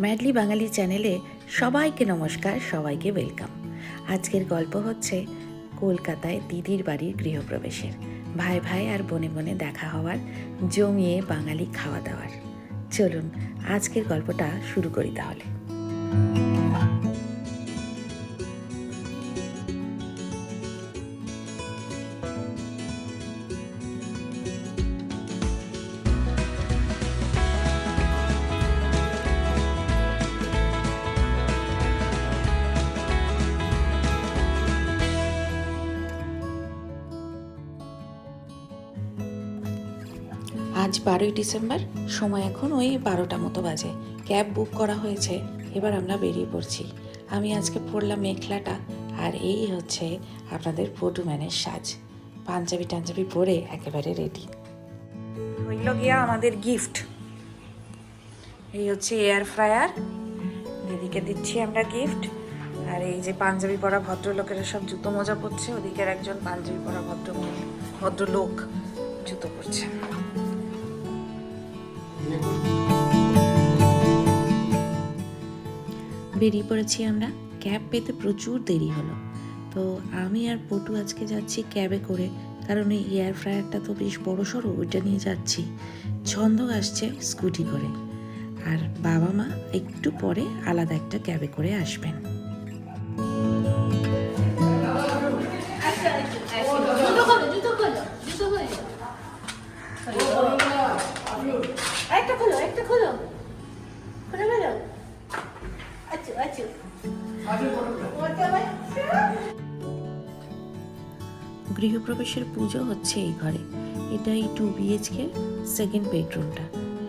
Madly বাঙালি চ্যানেলে সবাইকে নমস্কার, সবাইকে ওয়েলকাম। আজকের গল্প হচ্ছে কলকাতায় দিদির বাড়ির গৃহপ্রবেশের। ভাই ভাই আর বনে বনে দেখা হওয়ার, জমিয়ে বাঙালি খাওয়া দাওয়ার। চলুন, আজকের গল্পটা শুরু করি তাহলে। বারোই ডিসেম্বর, সময় এখন ওই বারোটা মতো বাজে। ক্যাব বুক করা হয়েছে, এবার আমরা বেরিয়ে পড়ছি। আমি আজকে পরলাম মেখলাটা আর এই হচ্ছে আপনাদের ফটোম্যানের সাজ। পাঞ্জাবি টাঞ্জাবি পরে একেবারে রেডি হইল গিয়া আমাদের গিফট এই হচ্ছে এয়ার ফ্রায়ার দিদিকে দিচ্ছি আমরা গিফট আর এই যে পাঞ্জাবি পরা ভদ্রলোকেরা সব জুতো মোজা পরছে, ওদিকের একজন পাঞ্জাবি পরা ভদ্র ভদ্রলোক জুতো পরছে। বেরিয়ে পড়েছি আমরা। ক্যাব পেতে প্রচুর দেরি হলো। তো আমি আর পটু আজকে যাচ্ছি ক্যাবে করে। কারণ এই এয়ার ফ্রায়ারটা তো বেশ বড় সড়ো, ওইটা নিয়ে যাচ্ছি। ছন্দক আসছে স্কুটি করে। আর বাবা মা একটু পরে আলাদা একটা ক্যাবে করে আসবেন। একটা খোলো একটা খোলো খোলো। গৃহপ্রবেশের পুজো হচ্ছে এই ঘরে। এটা এই টু বিএইচকে সেকেন্ড বেডরুমটা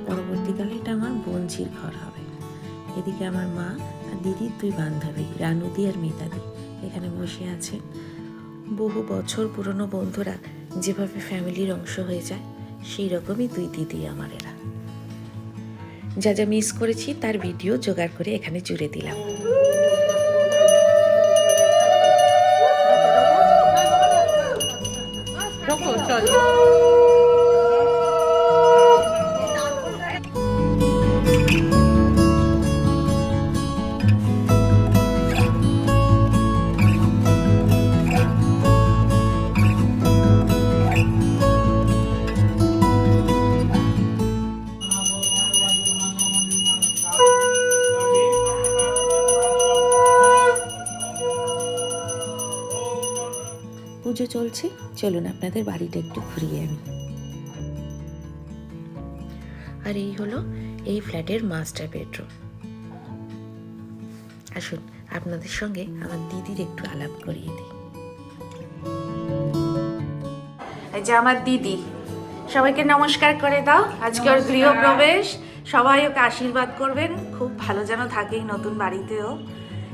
পরবর্তীকালে এটা আমার বোনঝির ঘর হবে। এদিকে আমার মা আর দিদির দুই বান্ধবী, রানুদি আর মিতাদি। এখানে বসে আছেন। বহু বছর পুরনো বন্ধুরা যেভাবে ফ্যামিলির অংশ হয়ে যায় সেই রকমই দুই দিদি আমার এরা। যা যা মিস করেছি তার ভিডিও জোগাড় করে এখানে জুড়ে দিলাম। পুজো চলছে। চলুন আপনাদের বাড়িটা একটু ঘুরিয়ে আনি। আর এই হলো এই ফ্ল্যাটের মাস্টার বেডরুম। আসুন আপনাদের সঙ্গে আমার দিদির একটু আলাপ করিয়ে দিই। এই যে আমার দিদি সবাইকে নমস্কার করে দাও। আজকে ওর গৃহপ্রবেশ। সবাই ওকে আশীর্বাদ করবেন। খুব ভালো যেন থাকে নতুন বাড়িতেও।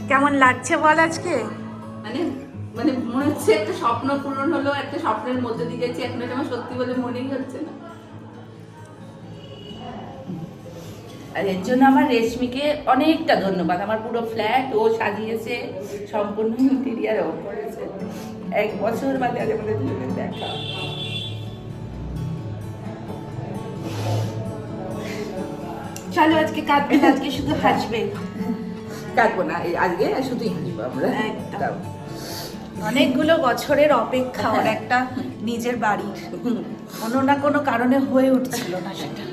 কেমন লাগছে বল আজকে? মানে মানে মনে হচ্ছে একটা স্বপ্ন পূরণ হলো একটা স্বপ্নের মধ্যে দিয়ে গেছি এখন এটা আমার সত্যি বলে মনেই হচ্ছে না। আর এর জন্য আমার রেশমিকে অনেকটা ধন্যবাদ। আমার পুরো ফ্ল্যাট ও সাজিয়েছে সম্পূর্ণ ইন্টেরিয়ার ও করেছে। এক বছর বাদে আজ আমাদের দুজনের দেখা। চলো আজকে কাঁদবে আজকে শুধু হাসবে। কাঁদবো না আজকে শুধুই হাসবো আমরা। একদম। অনেকগুলো বছরের অপেক্ষা ওর একটা নিজের বাড়ির কোনো না কোনো কারণে হয়ে উঠছিল না সেটা।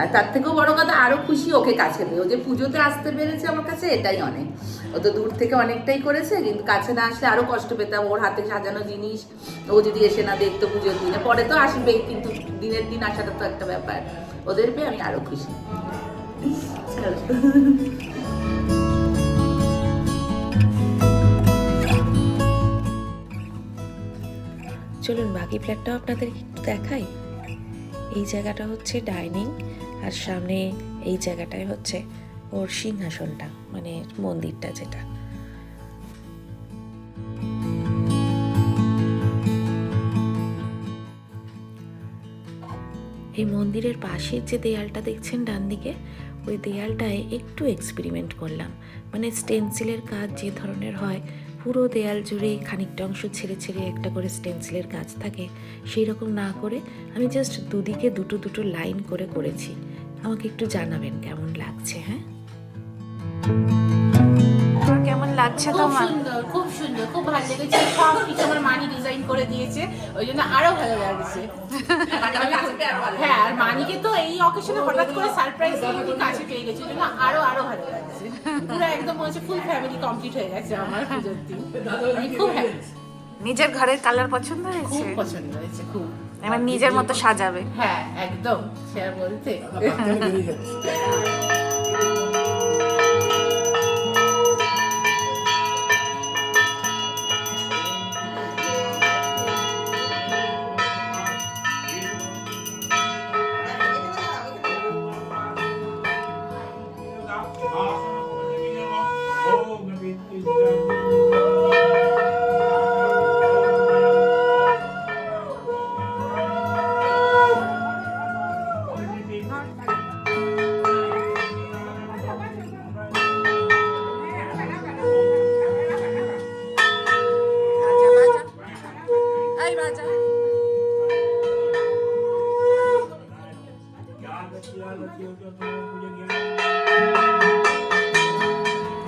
আর তার থেকেও বড় কথা আরও খুশি ওকে কাছে পেয়ে। ও যে পুজোতে আসতে পেরেছে আমার কাছে এটাই অনেক। ও তো দূর থেকে অনেকটাই করেছে কিন্তু কাছে না আসলে আরও কষ্ট পেতাম। ওর হাতে সাজানো জিনিস ও যদি এসে না দেখতো পুজোর দিনে পরে তো আসবেই কিন্তু দিনের দিন আসাটা তো একটা ব্যাপার। ওদের পেয়ে আমি আরও খুশি। চলুন, বাকি ফ্ল্যাটটাও আপনাদের একটু দেখাই। এই জায়গাটা হচ্ছে ডাইনিং আর সামনে এই জায়গাটায় হচ্ছে ওর সিংহাসনটা মানে মন্দিরটা যেটা। এই মন্দিরের পাশের যে দেয়ালটা দেখছেন ডান দিকে, ওই দেয়ালটায় একটু এক্সপেরিমেন্ট করলাম। মানে স্টেন্সিলের কাজ যে ধরনের হয় পুরো দেয়াল জুড়ে খানিকটা অংশ ছেড়ে ছেড়ে একটা করে স্টেন্সিলের কাজ থাকে, সেই রকম না করে আমি জাস্ট দুদিকে দুটো দুটো লাইন করে করেছি। আমাকে একটু জানাবেন কেমন লাগছে হ্যাঁ? লাগছে খুব সুন্দর খুব সুন্দর খুব ভালো লেগেছে। সব কিছু আমার মানি ডিজাইন করে দিয়েছে ওই জন্য আরও ভালো লাগছে। হ্যাঁ আর মানিকে তো এই অকেশনে হঠাৎ করে সারপ্রাইজ দিয়ে কাছে পেয়ে গেছে ওই জন্য আরও আরও ভালো লাগছে। পুরো একদম মনে হচ্ছে ফুল ফ্যামিলি কমপ্লিট হয়ে গেছে আমার পুজোর দিন। আমি খুব happy, নিজের ঘরের কালার পছন্দ হয়েছে? খুব পছন্দ হয়েছে খুব। এবার নিজের মতো সাজাবে। হ্যাঁ একদম সে আর বলতে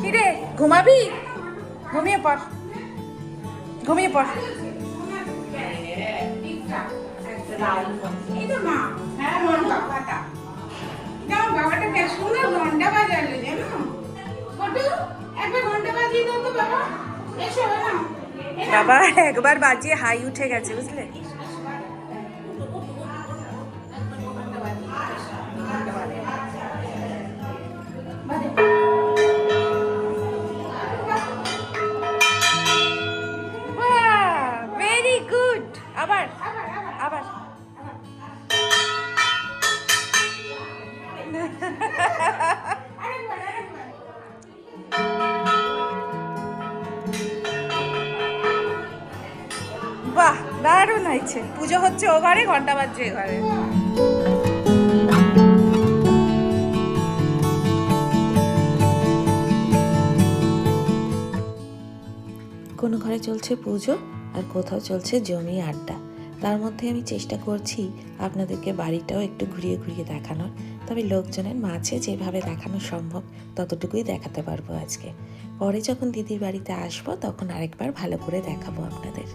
কিরে, ঘুমাবি? ঘুমিয়ে পড়। ঘুমিয়ে পড়। হ্যাঁ বাবাটা। সুন্দর ঘণ্টা বাজালো, জানো? কটু একবার ঘণ্টা বাজিয়ে দাও তো বাবা। বাবা একবার বাজিয়ে হাই উঠে গেছে বুঝলে? হয়েছে পুজো হচ্ছে ও ঘরে, ঘণ্টা বাজছে এ ঘরে। কোনো ঘরে চলছে পুজো আর কোথাও চলছে জমি আড্ডা। তার মধ্যে আমি চেষ্টা করছি আপনাদেরকে বাড়িটাও একটু ঘুরিয়ে ঘুরিয়ে দেখানোর। তবে লোকজনের মাঝে যেভাবে দেখানো সম্ভব, ততটুকুই দেখাতে পারব আজকে। পরে যখন দিদির বাড়িতে আসব, তখন আরেকবার ভালো করে দেখাবো আপনাদের।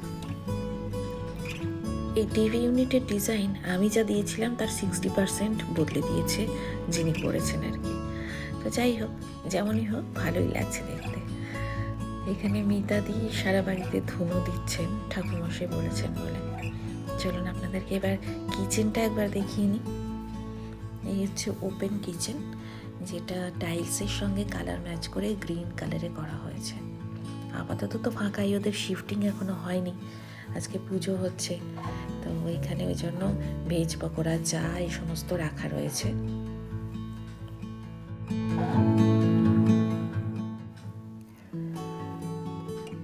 এই টিভি ইউনিটের ডিজাইন আমি যা দিয়েছিলাম তার সিক্সটি পার্সেন্ট বদলে দিয়েছে যিনি করেছেন আর কি। তো যাই হোক, যেমনই হোক, ভালোই লাগছে দেখতে। এখানে মিতা দি সারা বাড়িতে ধুনো দিচ্ছেন, ঠাকুরমশাই বলেছেন বলে। চলুন আপনাদেরকে এবার কিচেনটা একবার দেখিয়ে নিই। এই হচ্ছে ওপেন কিচেন যেটা টাইলসের সঙ্গে কালার ম্যাচ করে গ্রিন কালারে করা হয়েছে। আপাতত তো ফাঁকাই, ওদের শিফটিং এখনও হয়নি। আজকে পুজো হচ্ছে। তো ওইখানে ওই জন্য ভেজ পকোড়া চা এই সমস্ত রাখা রয়েছে।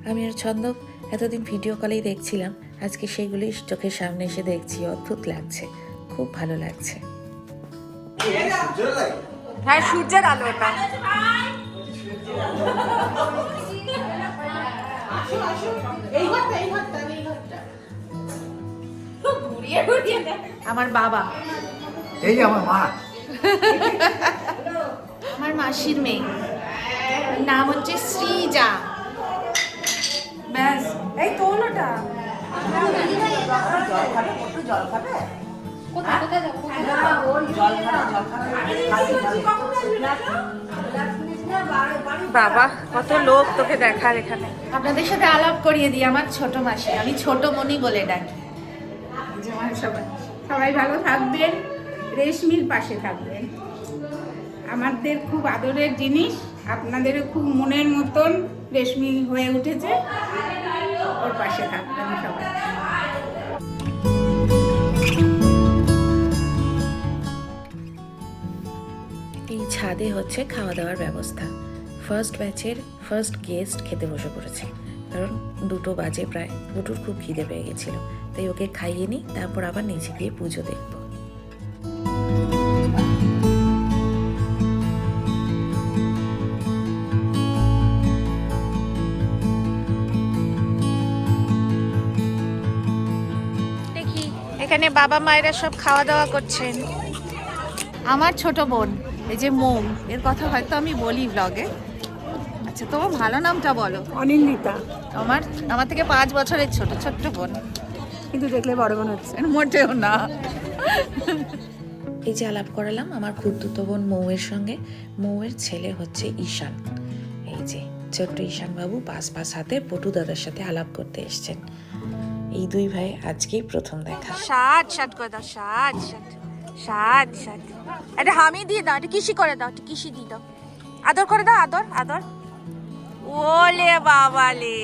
আমি আর ছন্দক এতদিন ভিডিও কলেই দেখছিলাম। আজকে সেগুলি চোখের সামনে এসে দেখছি। অদ্ভুত লাগছে। খুব ভালো লাগছে। হ্যাঁ সূর্যের আলো ওটা। এই ঘরটা এই ঘরটা এই ঘরটা। আমার বাবা। এই যে আমার মা। আমার মাসির মেয়ে। নাম হচ্ছে শ্রীজা। ব্যাস এই তোলোটা বাবা কত লোক তোকে দেখার এখানে। আপনাদের সাথে আলাপ করিয়ে দিই আমার ছোট মাসি। আমি ছোট মনি বলে ডাকি। সবাই সবাই। ভালো থাকবেন রেশমির পাশে থাকবেন। আমাদের খুব আদরের জিনিস, আপনাদেরও খুব মনের মতন রেশমি হয়ে উঠেছে। ওর পাশে থাকবেন সবাই। এই ছাদে হচ্ছে খাওয়া দাওয়ার ব্যবস্থা ফার্স্ট ব্যাচের ফার্স্ট গেস্ট খেতে বসে পড়েছে। কারণ দুটো বাজে প্রায়। দুটোর খুব খিদে পেয়ে গেছিল। তাই ওকে খাইয়ে নিই তারপর আবার নিচে গিয়ে পুজো দেখব। দেখি এখানে বাবা মায়েরা সব খাওয়া দাওয়া করছেন। আমার ছোট বোন এই যে মোম এর কথা হয়তো আমি বলি ব্লগে আচ্ছা তোমার ভালো নামটা বলো। অনিন্দিতা। আমার আমার থেকে পাঁচ বছরের ছোট ছোট্ট বোন। কিন্তু দেখলে বড় বোন হচ্ছে। মোটেও না। এই যে আলাপ করালাম আমার খুদ্দুতো বোন মৌয়ের সঙ্গে। মৌয়ের ছেলে হচ্ছে ঈশান। এই যে ছোট্ট ঈশান বাবু পাস পাস হাতে পটু দাদার সাথে আলাপ করতে এসছেন। এই দুই ভাই আজকেই প্রথম দেখা। ষাট ষাট করে দাও ষাট ষাট ষাট ষাট এটা হামি দিয়ে দাও এটা কিসি করে দাও এটা কিসি দিয়ে দাও। আদর করে দাও আদর আদর। ওলে বাবালে।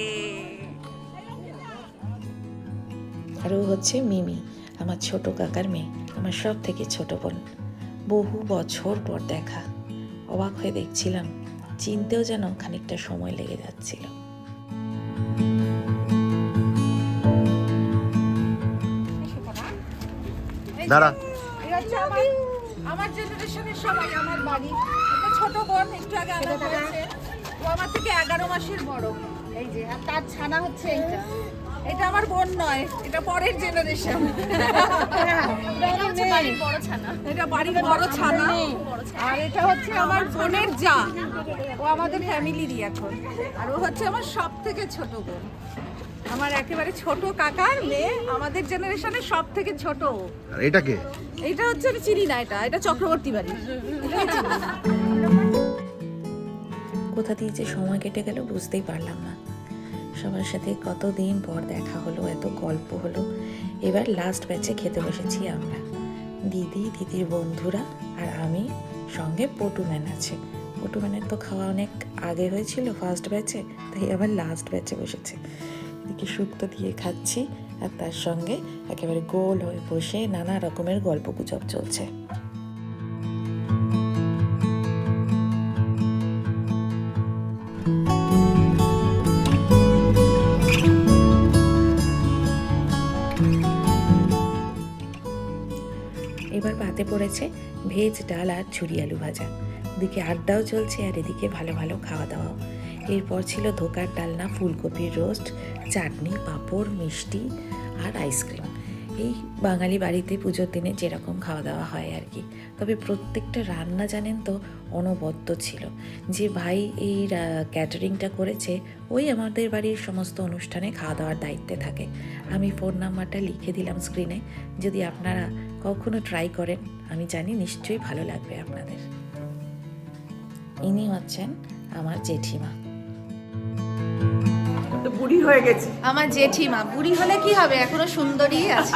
আর ও হচ্ছে মিমি আমার ছোট কাকার মেয়ে আমার সব থেকে ছোট বোন। বহু বছর পর দেখা। অবাক হয়ে দেখছিলাম চিনতেও যেন খানিকটা সময় লেগে যাচ্ছিল। দাঁড়া। আমার আমার জেনারেশনের সবাই আমার বাড়ি। একটা ছোট বোন একটু আগে আলাদা হয়েছে। ও আমার থেকে এগারো মাসের বড়। এই যে আর তার ছানা হচ্ছে এইটা। এটা আমার বোন নয় এটা পরের জেনারেশন এটা বাড়ির বড় ছানা। আর এটা হচ্ছে আমার বোনের যা। ও আমাদের ফ্যামিলিরই এখন। আর ও হচ্ছে আমার সব থেকে ছোট বোন। আমার একেবারে ছোট কাকার মেয়ে আমাদের জেনারেশনের সব থেকে ছোট। আর এটাকে এটা হচ্ছে আমি চিনি না এটা এটা চক্রবর্তী বাড়ি। এটা। কোথা দিয়ে যে সময় কেটে গেল বুঝতেই পারলাম না। সবার সাথে কতদিন পর দেখা হলো, এত গল্প হলো। এবার লাস্ট ব্যাচে খেতে বসেছি আমরা। দিদি, দিদির বন্ধুরা আর আমি সঙ্গে পটুম্যান আছে। পটুম্যানের তো খাওয়া অনেক আগে হয়েছিল ফার্স্ট ব্যাচে তাই আবার লাস্ট ব্যাচে বসেছে। এদিকে শুক্তো দিয়ে খাচ্ছি আর তার সঙ্গে একেবারে গোল হয়ে বসে নানা রকমের গল্প গুজব চলছে। পড়েছে ভেজ ডাল আর ঝুরি আলু ভাজা। এদিকে আড্ডাও চলছে আর এদিকে ভালো ভালো খাওয়া দাওয়াও এরপর ছিল ধোকার ডালনা, ফুলকপির রোস্ট, চাটনি, পাঁপড়, মিষ্টি আর আইসক্রিম। এই বাঙালি বাড়িতে পুজোর দিনে যেরকম খাওয়া দাওয়া হয় আর কি। তবে প্রত্যেকটা রান্না জানেন তো অনবদ্য ছিল। যে ভাই এই ক্যাটারিংটা করেছে, ওই আমাদের বাড়ির সমস্ত অনুষ্ঠানে খাওয়া দাওয়ার দায়িত্বে থাকে। আমি ফোন নাম্বারটা লিখে দিলাম স্ক্রিনে যদি আপনারা কখনো ট্রাই করেন আমি জানি নিশ্চয়ই ভালো লাগবে আপনাদের। ইনি হচ্ছেন আমার জেঠিমা। বুড়ি হয়ে গেছে। আমার জেঠিমা। বুড়ি হলে কি হবে? এখনও সুন্দরী আছে।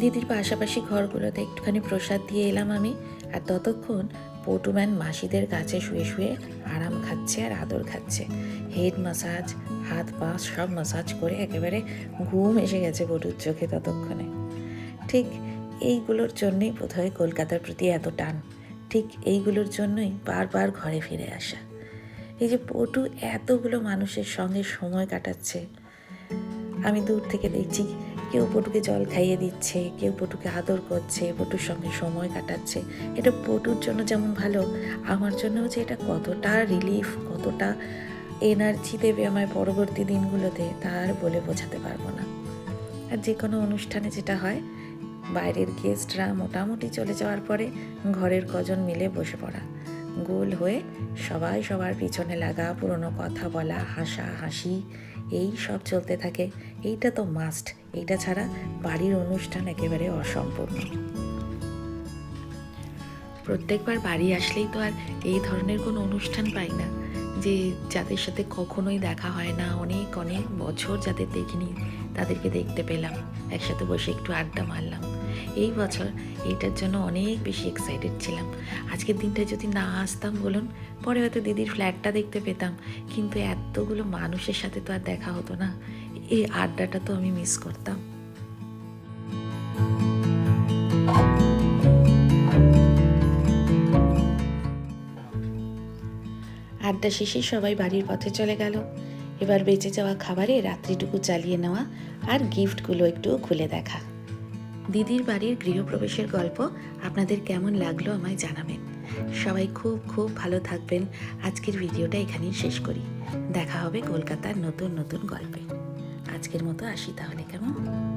দিদির পাশাপাশি ঘরগুলোতে একটুখানি প্রসাদ দিয়ে এলাম আমি আর ততক্ষণ পটুম্যান মাসিদের কাছে শুয়ে শুয়ে আরাম খাচ্ছে আর আদর খাচ্ছে। হেড মাসাজ, হাত পা সব মাসাজ করে একেবারে ঘুম এসে গেছে পটুর চোখে ততক্ষণে। ঠিক এইগুলোর জন্যই বোধহয় কলকাতার প্রতি এত টান। ঠিক এইগুলোর জন্যই বারবার ঘরে ফিরে আসা। এই যে পটু এতগুলো মানুষের সঙ্গে সময় কাটাচ্ছে। আমি দূর থেকে দেখছি কেউ পটুকে জল খাইয়ে দিচ্ছে, কেউ পটুকে আদর করছে, পটুর সঙ্গে সময় কাটাচ্ছে। এটা পটুর জন্য যেমন ভালো, আমার জন্যও যে এটা কতটা রিলিফ কতটা এনার্জি দেবে আমায় পরবর্তী দিনগুলোতে তার বলে বোঝাতে পারব না। আর যে কোনো অনুষ্ঠানে যেটা হয়, বাইরের গেস্টরা মোটামুটি চলে যাওয়ার পরে ঘরের কজন মিলে বসে পড়া। গোল হয়ে সবাই সবার পিছনে লাগা, পুরনো কথা বলা, হাসা হাসি এই সব চলতে থাকে। এইটা তো মাস্ট এইটা ছাড়া বাড়ির অনুষ্ঠান একেবারে অসম্পূর্ণ। প্রত্যেকবার বাড়ি আসলেই তো আর এই ধরনের কোনো অনুষ্ঠান পাই না, যে যাদের সাথে কখনোই দেখা হয় না। অনেক অনেক বছর যাদের দেখিনি, তাদেরকে দেখতে পেলাম। একসাথে বসে একটু আড্ডা মারলাম। এই বছর এইটার জন্য অনেক বেশি এক্সাইটেড ছিলাম। আজকের দিনটা যদি না আসতাম বলুন, পরে হয়তো দিদির ফ্ল্যাটটা দেখতে পেতাম। কিন্তু এতগুলো মানুষের সাথে তো আর দেখা হতো না। এই আড্ডাটা তো আমি মিস করতাম। আড্ডা শেষে সবাই বাড়ির পথে চলে গেল। এবার বেঁচে যাওয়া খাবারে রাত্রিটুকু চালিয়ে নেওয়া আর গিফটগুলো একটু খুলে দেখা। দিদির বাড়ির গৃহপ্রবেশের গল্প আপনাদের কেমন লাগল আমায় জানাবেন। সবাই খুব খুব ভালো থাকবেন। আজকের ভিডিওটা এখানেই শেষ করি। দেখা হবে কলকাতার নতুন নতুন গল্পে। আজকের মতো আসি তাহলে, কেমন?